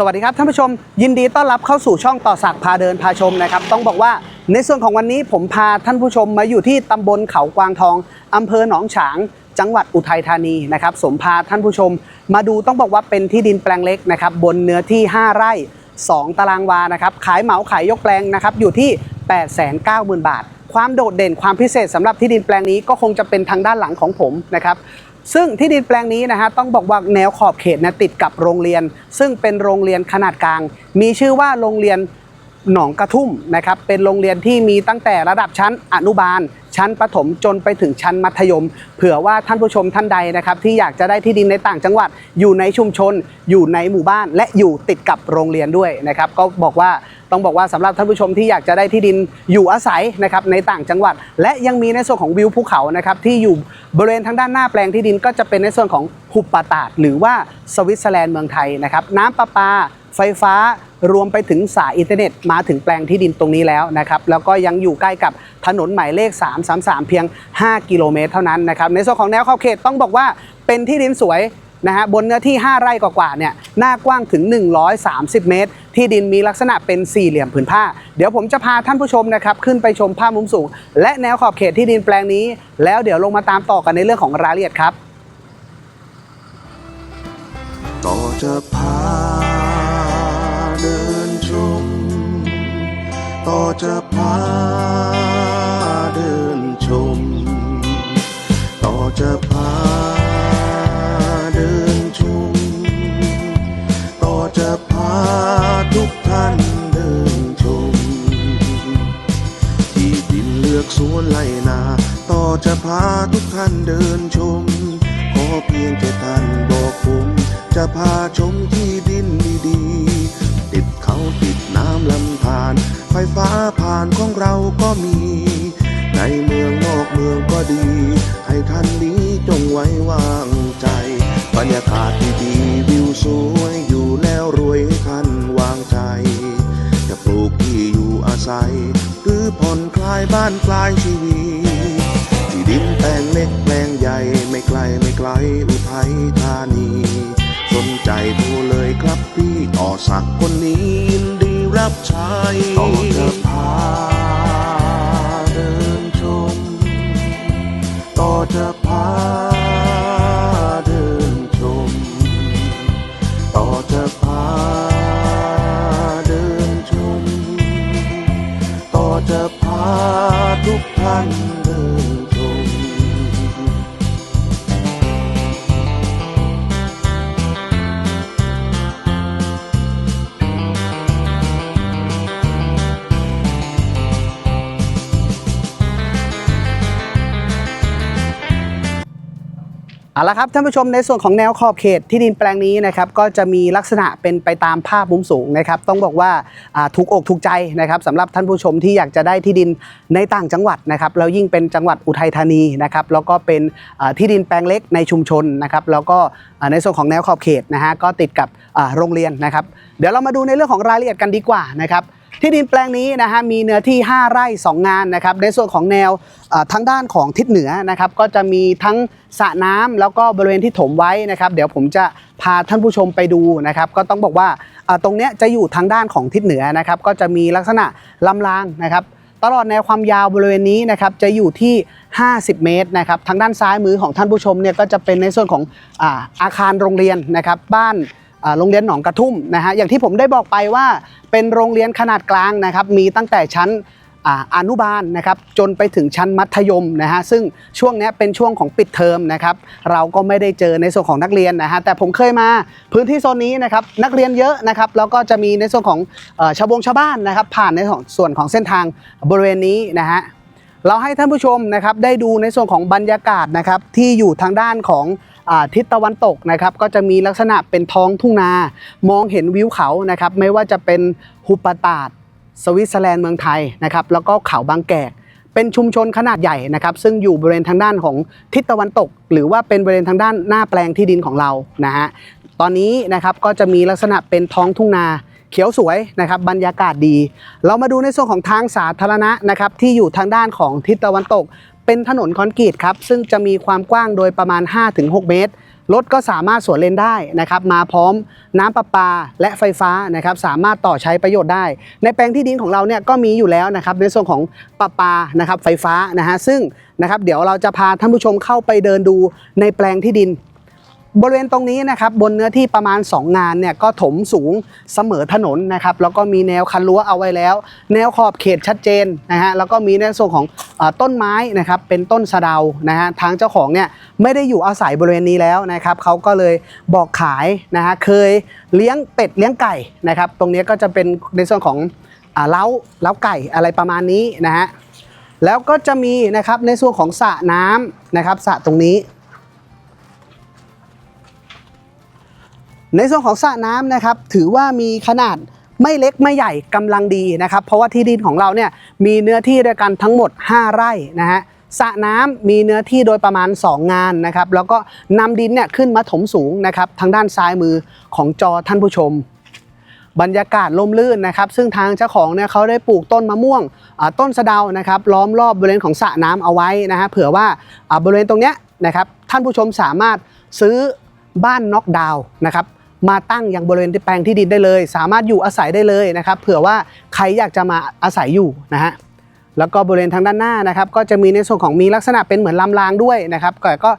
สวัสดีครับท่านผู้ชม ยินดีต้อนรับเข้าสู่ช่องต่อสักพาเดินพาชมนะครับ ต้องบอกว่าในส่วนของวันนี้ผมพาท่านผู้ชมมาอยู่ที่ตำบลเขากวางทองอำเภอหนองฉาง จังหวัดอุทัยธานีนะครับสมพาท่านผู้ชม มาดูต้องบอกว่าเป็นที่ดินแปลงเล็กนะครับบนเนื้อที่ 5 ไร่ 2 ตารางวานะครับขายเหมาขายยกแปลงนะครับอยู่ที่ 890,000 บาท ความโดดเด่นความพิเศษสำหรับที่ดินแปลงนี้ก็คงจะเป็นทางด้านหลังของผมนะครับ ซึ่งที่ดินแปลงนี้นะฮะต้องบอกว่าแนวขอบเขตเนะติดกับโรงเรียน ซึ่งเป็นโรงเรียนขนาดกลาง มีชื่อว่าโรงเรียนหนองกระทุ่มนะครับเป็นโรงเรียนที่มีตั้งแต่ระดับชั้นอนุบาล ชั้นประถมจนไปถึงชั้นมัธยม เผื่อว่าท่านผู้ชมท่านใดนะครับที่อยากจะได้ที่ดินในต่างจังหวัด อยู่ในชุมชน อยู่ในหมู่บ้าน และอยู่ติดกับโรงเรียนด้วยนะครับก็บอกว่า ต้องบอกว่าสำหรับท่านผู้ชมที่อยากจะได้ที่ดินอยู่อาศัยนะครับในต่างจังหวัด และยังมีในส่วนของวิวภูเขานะครับที่อยู่บริเวณทางด้านหน้าแปลงที่ดินก็จะเป็นในส่วนของหุบป่าตาด หรือว่าสวิตเซอร์แลนด์เมืองไทยนะครับน้ำประปาไฟฟ้ารวมไปถึงสายอินเทอร์เน็ตมาถึงแปลงที่ดินตรงนี้แล้วนะครับแล้วก็ยังอยู่ใกล้กับถนนหมายเลข 333 เพียง 5 กิโลเมตรเท่านั้นนะครับในส่วนของแนวขอบเขตต้องบอกว่าเป็นที่ดินสวย นะฮะบนเนื้อที่ 5 ไร่กว่าๆเนี่ยหน้ากว้างถึง 130 เมตร ที่ดินมีลักษณะเป็นสี่เหลี่ยมผืนผ้า เดี๋ยวผมจะพาท่านผู้ชมนะครับขึ้นไปชมภาพมุมสูง และแนวขอบเขตที่ดินแปลงนี้ แล้วเดี๋ยวลงมาตามต่อกันในเรื่องของรายละเอียดครับ ต่อจะพาเดินชม ต่อจะพาเดินชม ต่อจะพา จะพาทุกท่านเดินชม ที่ดินเลือกสวนไล่นา ต่อจะพาทุกท่านเดินชม ขอเพียงแค่ท่านบอกผม จะพาชมที่ดินดีๆ ติดเขาติดน้ำลำธารไฟฟ้าผ่านของเราก็มีายบ้านปลายชีวิตที่ดินแปลงเล็กแปลงใหญ่ไม่ไกลไม่ไกลอุทัยธานี สนใจโทรเลยครับพี่ต่อสักคนนี้ยินดีรับใช้ต่อจะพา ทุ เอาละครับท่านผู้ชมในส่วนของแนวขอบเขตที่ดินแปลงนี้นะครับก็จะมีลักษณะเป็นไปตามภาพมุมสูงนะครับต้องบอกว่าถูกอกถูกใจนะครับสำหรับท่านผู้ชมที่อยากจะได้ที่ดินในต่างจังหวัดนะครับแล้วยิ่งเป็นจังหวัดอุทัยธานีนะครับแล้วก็เป็นที่ดินแปลงเล็กในชุมชนนะครับแล้วก็ในส่วนของแนวขอบเขตนะฮะก็ติดกับโรงเรียนนะครับเดี๋ยวเรามาดูในเรื่องของรายละเอียดกันดีกว่านะครับ ที่ดินแปลงนี้นะฮะมีเนื้อที่ 5 ไร่ 2 งานนะครับในส่วนของแนวเอ่อทางด้านของทิศเหนือนะครับก็จะมีทั้งสระน้ำแล้วก็บริเวณที่ถมไว้นะครับเดี๋ยวผมจะพาท่านผู้ชมไปดูนะครับก็ต้องบอกว่าตรงเนี้ยจะอยู่ทางด้านของทิศเหนือนะครับก็จะมีลักษณะลำรางนะครับตลอดแนวความยาวบริเวณนี้นะครับจะอยู่ที่ 50 เมตรนะครับทางด้านซ้ายมือของท่านผู้ชมเนี่ยก็จะเป็นในส่วนของอาอาคารโรงเรียนนะครับบ้าน โรงเรียนหนองกระทุ่มนะฮะอย่างที่ผมได้บอกไปว่าเป็นโรงเรียนขนาดกลางนะครับมีตั้งแต่ชั้นอนุบาลนะครับจนไปถึงชั้นมัธยมนะฮะซึ่งช่วงนี้เป็นช่วงของปิดเทอมนะครับเราก็ไม่ได้เจอในส่วนของนักเรียนนะฮะแต่ผมเคยมาพื้นที่โซนนี้นะครับนักเรียนเยอะนะครับแล้วก็จะมีในส่วนของชาวบงชาวบ้านนะครับผ่านในส่วนของเส้นทางบริเวณนี้นะฮะ เราให้ท่านผู้ชมนะครับได้ดูในส่วนของบรรยากาศนะครับที่อยู่ทางด้านของอทิศตะวันตกนะครับก็จะมีลักษณะเป็นท้องทุ่งนามองเห็นวิวเขานะครับไม่ว่าจะเป็นหุบปะตาดสวิตเซอร์แลนด์เมืองไทยนะครับแล้วก็เขาบางแกกเป็นชุมชนขนาดใหญ่นะครับซึ่งอยู่บริเวณทางด้านของทิศตะวันตก หรือว่าเป็นบริเวณทางด้านหน้าแปลงที่ดินของเรานะฮะตอนนี้นะครับก็จะมีลักษณะเป็นท้องทุ่งนา เขียวสวยนะครับบรรยากาศดี เรามาดูในส่วนของทางสาธารณะนะครับที่อยู่ทางด้านของทิศตะวันตก เป็นถนนคอนกรีตครับซึ่งจะมีความกว้างโดยประมาณ 5-6 เมตรรถก็สามารถสวนเลนได้นะครับมาพร้อมน้ำประปาและไฟฟ้านะครับสามารถต่อใช้ประโยชน์ได้ ในแปลงที่ดินของเราเนี่ยก็มีอยู่แล้วนะครับในส่วนของประปานะครับไฟฟ้านะฮะซึ่งนะครับเดี๋ยวเราจะพาท่านผู้ชมเข้าไปเดินดูในแปลงที่ดิน บริเวณตรงนี้นะครับบนเนื้อที่ประมาณ 2 งานเนี่ยก็ถมสูงเสมอถนนนะครับแล้วก็มีแนวคันรั้วเอาไว้แล้ว แนวขอบเขตชัดเจนนะฮะแล้วก็มีในส่วนของอต้นไม้นะครับเป็นต้นสะเดานะฮะทางเจ้าของเนี่ยไม่ได้อยู่อาศัยบริเวณนี้แล้วนะครับเขาก็เลยบอกขายนะฮะเคยเลี้ยงเป็ดเลี้ยงไก่นะครับตรงนี้ก็จะเป็นในส่วนของเล้าเล้าไก่อะไรประมาณนี้นะฮะแล้วก็จะมีนะครับในส่วนของสระน้ำนะครับสระตรงนี้ ในส่วนของสระน้ำนะครับ ถือว่ามีขนาดไม่เล็กไม่ใหญ่กำลังดีนะครับ เพราะว่าที่ดินของเราเนี่ยมีเนื้อที่ด้วยกันทั้งหมด 5 ไร่นะฮะสระน้ำมีเนื้อที่โดยประมาณ 2 งานนะครับ แล้วก็นำดินเนี่ยขึ้นมาถมสูงนะครับทางด้านซ้ายมือของจอท่านผู้ชม บรรยากาศล่มลื่นนะครับ ซึ่งทางเจ้าของเนี่ยเขาได้ปลูกต้นมะม่วงต้นสะเดานะครับล้อมรอบบริเวณของสระน้ำเอาไว้นะฮะเผื่อว่าอ่าบริเวณตรงเนี้ยนะครับท่านผู้ชมสามารถซื้อบ้านน็อกดาวน์นะครับ มาตั้งอยังบริเวณแปลงที่ดินได้เลย สามารถอยู่อาศัยได้เลยนะครับ เผื่อว่าใครอยากจะมาอาศัยอยู่นะฮะแล้วก็บริเวณทางด้านหน้านะครับ ก็จะมีในส่วนของมีลักษณะเป็นเหมือนลำรางด้วยนะครับก็ก็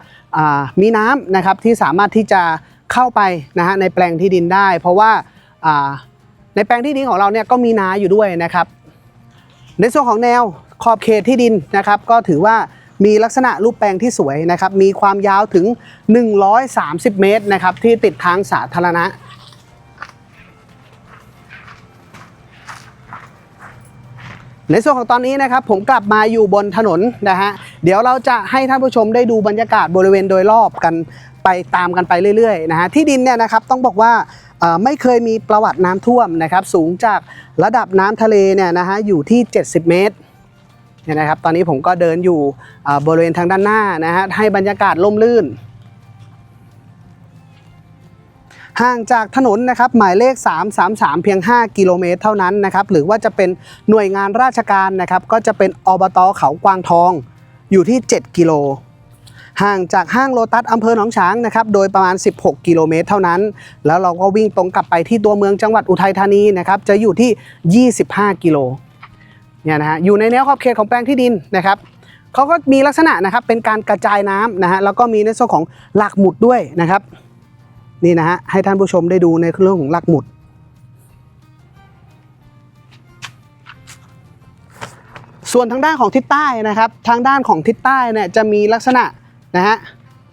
มีน้ำนะครับที่สามารถที่จะเข้าไปนะฮะในแปลงที่ดินได้ เพราะว่าอ่าในแปลงที่ดินของเราเนี่ยก็มีนาอยู่ด้วยนะครับ ในส่วนของแนวขอบเขตที่ดินนะครับ ก็ถือว่า มีลักษณะรูปแปลงที่สวยนะครับมีความยาวถึง 130 เมตรนะครับที่ติดทางสาธารณะในส่วนของตอนนี้นะครับผมกลับมาอยู่บนถนนนะฮะเดี๋ยวเราจะให้ท่านผู้ชมได้ดูบรรยากาศบริเวณโดยรอบกันไปตามกันไปเรื่อยๆนะฮะที่ดินเนี่ยนะครับต้องบอกว่าไม่เคยมีประวัติน้ำท่วมนะครับสูงจากระดับน้ำทะเลเนี่ยนะฮะอยู่ที่ 70 เมตร เนี่ยนะครับ ตอนนี้ผมก็เดินอยู่บริเวณทางด้านหน้านะฮะให้บรรยากาศล่มลื่น ห่างจากถนนนะครับหมายเลข 333 เพียง 5 กิโลเมตรเท่านั้นนะครับหรือว่าจะเป็นหน่วยงานราชการนะครับก็จะเป็นอบตเขากวางทองอยู่ที่ 7 กิโลห่างจากห้างโลตัสอำเภอหนองฉางนะครับ โดยประมาณ 16 กิโลเมตรเท่านั้น แล้วเราก็วิ่งตรงกลับไปที่ตัวเมืองจังหวัดอุทัยธานีนะครับ จะอยู่ที่ 25 กิโล เนี่ยนะฮะอยู่ในแนวขอบเขตของแปลงที่ดินนะครับเขาก็มีลักษณะนะครับเป็นการกระจายน้ำนะฮะแล้วก็มีในส่วนของหลักหมุดด้วยนะครับนี่นะฮะให้ท่านผู้ชมได้ดูในเรื่องของหลักหมุดส่วนทางด้านของทิศใต้นะครับ ทางด้านของทิศใต้เนี่ยจะมีลักษณะนะฮะ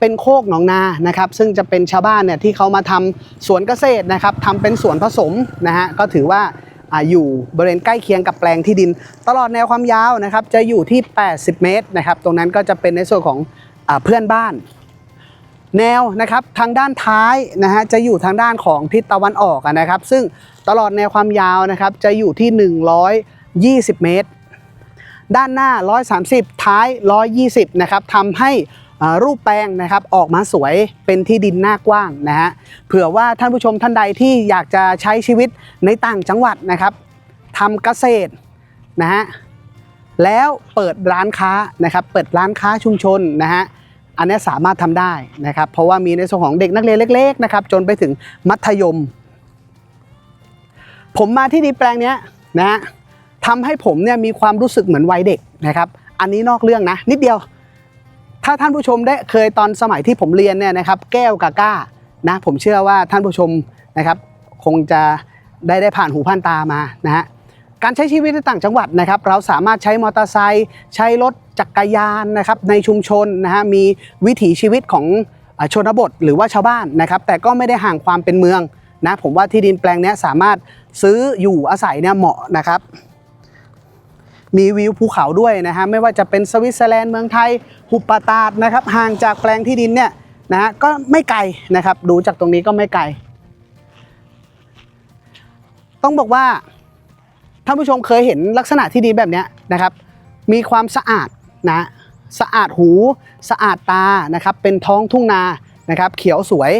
เป็นโคกหนองนานะครับ ซึ่งจะเป็นชาวบ้านเนี่ยที่เขามาทำสวนเกษตรนะครับทำเป็นสวนผสมนะฮะก็ถือว่า อยู่บริเวณใกล้เคียงกับแปลงที่ดิน ตลอดแนวความยาวนะครับจะอยู่ที่ 80 เมตรนะครับตรงนั้นก็จะเป็นในส่วนของอเพื่อนบ้าน แนวนะครับทางด้านท้ายนะฮะจะอยู่ทางด้านของทิศตะวันออกนะครับ ซึ่งตลอดแนวความยาวนะครับจะอยู่ที่ 120 เมตร ด้านหน้า 130 ท้าย 120 นะครับทำให้ รูปแปลงนะครับออกมาสวยเป็นที่ดินหน้ากว้างนะฮะเผื่อว่าท่านผู้ชมท่านใดที่อยากจะใช้ชีวิตในต่างจังหวัดนะครับทำเกษตรนะฮะแล้วเปิดร้านค้านะครับเปิดร้านค้าชุมชนนะฮะอันนี้สามารถทำได้นะครับเพราะว่ามีในส่วนของเด็กนักเรียนเล็กๆนะครับจนไปถึงมัธยม ผมมาที่ดินแปลงนี้นะทำให้ผมเนี่ยมีความรู้สึกเหมือนวัยเด็กนะครับอันนี้นอกเรื่องนะนิดเดียว ถ้าท่านผู้ชมได้เคยตอนสมัยที่ผมเรียนเนี่ยนะครับ แก้วกาก้านะผมเชื่อว่าท่านผู้ชมนะครับคงจะได้ได้ผ่านหูผ่านตามานะฮะการใช้ชีวิตในต่างจังหวัดนะครับ เราสามารถใช้มอเตอร์ไซค์ใช้รถจักรยานนะครับในชุมชนนะฮะมีวิถีชีวิตของชนบทหรือว่าชาวบ้านนะครับ แต่ก็ไม่ได้ห่างความเป็นเมืองนะผมว่าที่ดินแปลงนี้สามารถซื้ออยู่อาศัยเนี่ยเหมาะนะครับ มีวิวภูเขาด้วยนะฮะไม่ว่าจะเป็นสวิตเซอร์แลนด์เมืองไทยหุบป่าตาดนะครับห่างจากแปลงที่ดินเนี่ยนะฮะก็ไม่ไกลนะครับดูจากตรงนี้ก็ไม่ไกล ต้องบอกว่าท่านผู้ชมเคยเห็นลักษณะที่ดีแบบนี้นะครับ มีความสะอาดนะสะอาดหูสะอาดตานะครับ เป็นท้องทุ่งนานะครับ เขียวสวย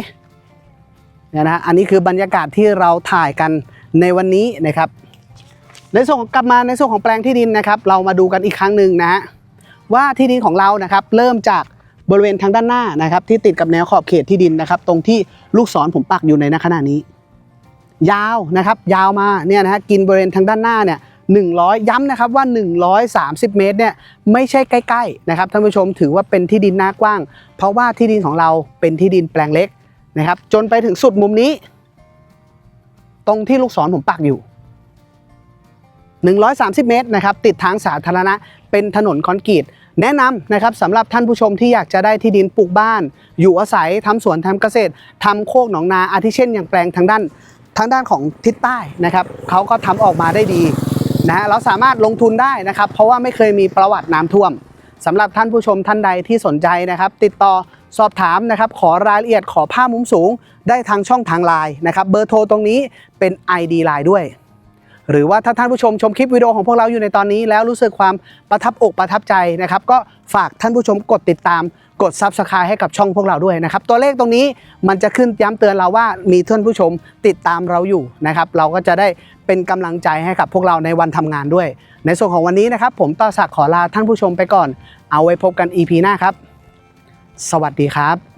เนี่ยนะอันนี้คือบรรยากาศที่เราถ่ายกันในวันนี้นะครับ ในส่วนกลับมาในส่วนของแปลงที่ดินนะครับ เรามาดูกันอีกครั้งหนึ่งนะฮะว่าที่ดินของเรานะครับ เริ่มจากบริเวณทางด้านหน้านะครับ ที่ติดกับแนวขอบเขตที่ดินนะครับ ตรงที่ลูกศรผมปักอยู่ในณขณะนี้ ยาวนะครับ ยาวมาเนี่ยนะฮะกินบริเวณทางด้านหน้าเนี่ย100 ย้ำนะครับว่า 130 เมตรเนี่ยไม่ใช่ใกล้ๆนะครับท่านผู้ชมถือว่าเป็นที่ดินหน้ากว้าง เพราะว่าที่ดินของเราเป็นที่ดินแปลงเล็กนะครับ จนไปถึงสุดมุมนี้ ตรงที่ลูกศรผมปักอยู่ 130 เมตรนะครับติดทางสาธารณะเป็นถนนคอนกรีตแนะนำนะครับสำหรับท่านผู้ชมที่อยากจะได้ที่ดินปลูกบ้าน อยู่อาศัยทำสวนทำเกษตรทำโคกหนองนาอาทิเช่นอย่างแปลงทางด้านทางด้านของทิศใต้นะครับเขาก็ทำออกมาได้ดีนะฮะเราสามารถลงทุนได้นะครับ เพราะว่าไม่เคยมีประวัติน้ำท่วมสำหรับท่านผู้ชมท่านใดที่สนใจนะครับ ติดต่อสอบถามนะครับ ขอรายละเอียดขอภาพมุมสูง ได้ทางช่องทางไลน์นะครับ เบอร์โทรตรงนี้เป็น ID ไลน์ด้วย หรือว่าถ้าท่านผู้ชมชมคลิปวิดีโอของพวกเราอยู่ในตอนนี้ แล้วรู้สึกความประทับอกประทับใจนะครับ ก็ฝากท่านผู้ชมกดติดตามกด Subscribe ให้กับช่องพวกเราด้วยนะครับ ตัวเลขตรงนี้มันจะขึ้นย้ำเตือนเราว่ามีท่านผู้ชมติดตามเราอยู่นะครับ เราก็จะได้เป็นกำลังใจให้กับพวกเราในวันทำงานด้วย ในส่วนของวันนี้นะครับ ผมต่อศักดิ์ขอลาท่านผู้ชมไปก่อน เอาไว้พบกัน EP หน้าครับ สวัสดีครับ